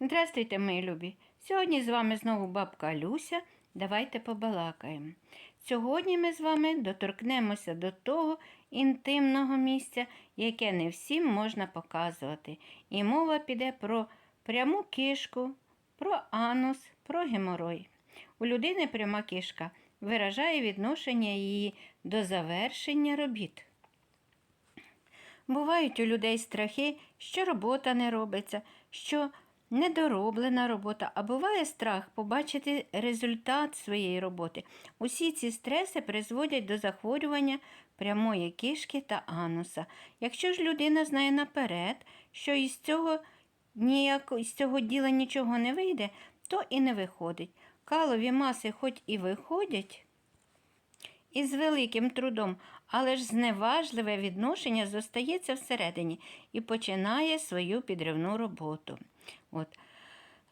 Здравствуйте, мої любі! Сьогодні з вами знову бабка Люся. Давайте побалакаємо. Сьогодні ми з вами доторкнемося до того інтимного місця, яке не всім можна показувати. І мова піде про пряму кишку, про анус, про геморой. У людини пряма кишка виражає відношення її до завершення робіт. Бувають у людей страхи, що робота не робиться, що недороблена робота, а буває страх побачити результат своєї роботи. Усі ці стреси призводять до захворювання прямої кишки та ануса. Якщо ж людина знає наперед, що із цього, ніяк, із цього діла нічого не вийде, то і не виходить. Калові маси хоч і виходять, і з великим трудом, але ж зневажливе відношення зостається всередині і починає свою підривну роботу. От.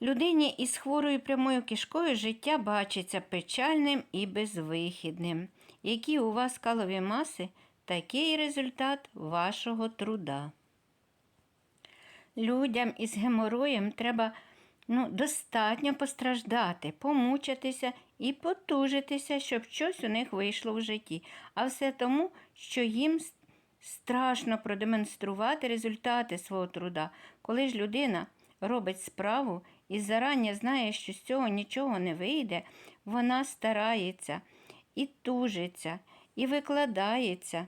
Людині із хворою прямою кишкою життя бачиться печальним і безвихідним. Які у вас калові маси, такий результат вашого труда. Людям із гемороєм треба ну, достатньо постраждати, помучитися і потужитися, щоб щось у них вийшло в житті. А все тому, що їм страшно продемонструвати результати свого труда. Коли ж людина робить справу і зарані знає, що з цього нічого не вийде, вона старається і тужиться, і викладається.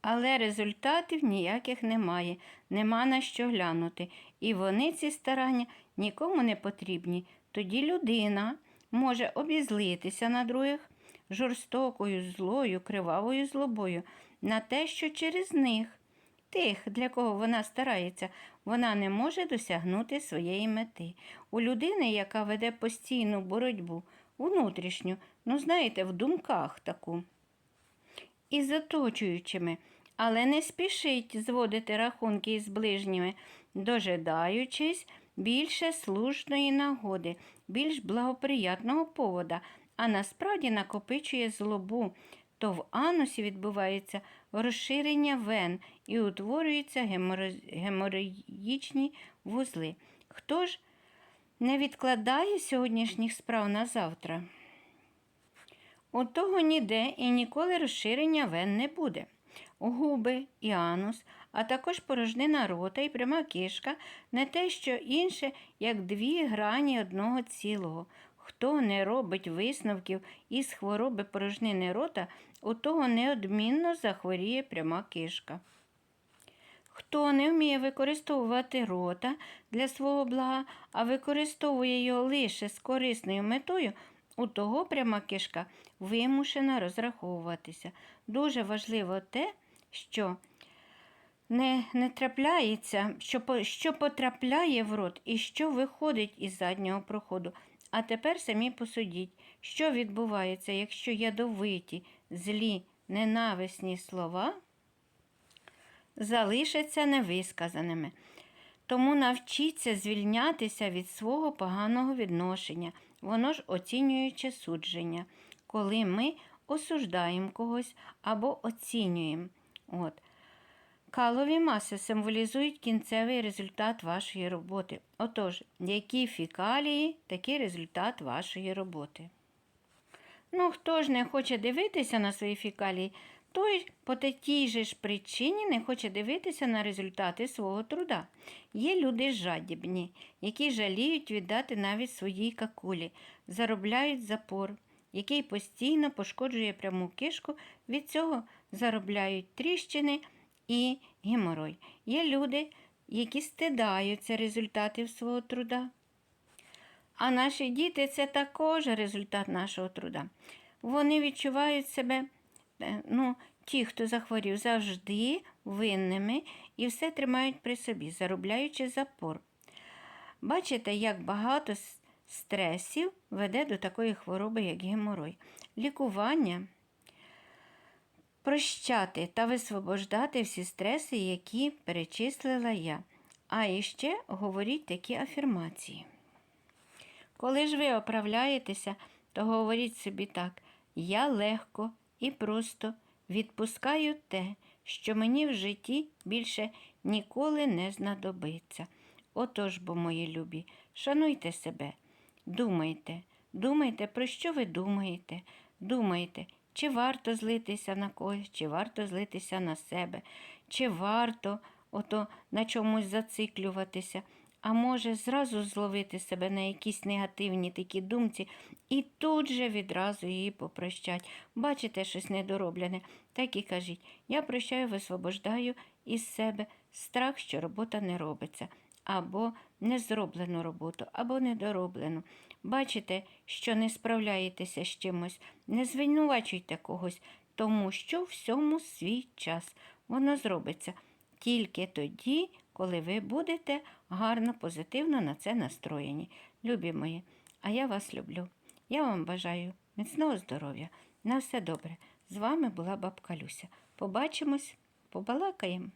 Але результатів ніяких немає, нема на що глянути. І вони, ці старання, нікому не потрібні. Тоді людина може обізлитися на других жорстокою, злою, кривавою злобою на те, що через них, тих, для кого вона старається, вона не може досягнути своєї мети. У людини, яка веде постійну боротьбу, внутрішню, ну знаєте, в думках таку із оточуючими, але не спішить зводити рахунки із ближніми, дожидаючись більше слушної нагоди, більш благоприятного повода, а насправді накопичує злобу. То в анусі відбувається розширення вен і утворюються геморроїчні вузли. Хто ж не відкладає сьогоднішніх справ на завтра? У того ніде і ніколи розширення вен не буде. Губи і анус, а також порожнина рота і пряма кишка не те, що інше, як дві грані одного цілого. Хто не робить висновків із хвороби порожнини рота, у того неодмінно захворіє пряма кишка. Хто не вміє використовувати рота для свого блага, а використовує його лише з корисною метою, у того пряма кишка вимушена розраховуватися. Дуже важливо те, що не, не трапляється, що, що потрапляє в рот і що виходить із заднього проходу. А тепер самі посудіть, що відбувається, якщо ядовиті, злі, ненависні слова залишаться невисказаними. Тому навчіться звільнятися від свого поганого відношення, воно ж оцінююче судження, коли ми осуждаємо когось або оцінюємо. От. Калові маси символізують кінцевий результат вашої роботи. Отож, які фікалії, такий результат вашої роботи. Ну, хто ж не хоче дивитися на свої фікалії, той по тій же ж причині не хоче дивитися на результати свого труда. Є люди жадібні, які жаліють віддати навіть своїй какулі, заробляють запор, який постійно пошкоджує пряму кишку, від цього заробляють тріщини і геморой. Є люди, які стидаються результатів свого труда. А наші діти це також результат нашого труда. Вони відчувають себе, е, ну, ті, хто захворів, завжди винними і все тримають при собі, заробляючи запор. Бачите, як багато стресів веде до такої хвороби, як геморой. Лікування прощати та висвобождати всі стреси, які перечислила я. А іще говоріть такі афірмації. Коли ж ви оправляєтеся, то говоріть собі так: я легко і просто відпускаю те, що мені в житті більше ніколи не знадобиться. Отож, бо, мої любі, шануйте себе, думайте, думайте, про що ви думаєте, думайте, чи варто злитися на когось, чи варто злитися на себе, чи варто ото на чомусь зациклюватися, а може зразу зловити себе на якісь негативні такі думці і тут же відразу її попрощать. Бачите щось недороблене, так і кажіть. Я прощаю, висвобождаю із себе страх, що робота не робиться, або не зроблену роботу, або недороблену. Бачите, що не справляєтеся з чимось, не звинувачуйте когось, тому що всьому свій час. Воно зробиться тільки тоді, коли ви будете гарно, позитивно на це настроєні. Любі мої, а я вас люблю. Я вам бажаю міцного здоров'я. На все добре. З вами була бабка Люся. Побачимось, побалакаємо.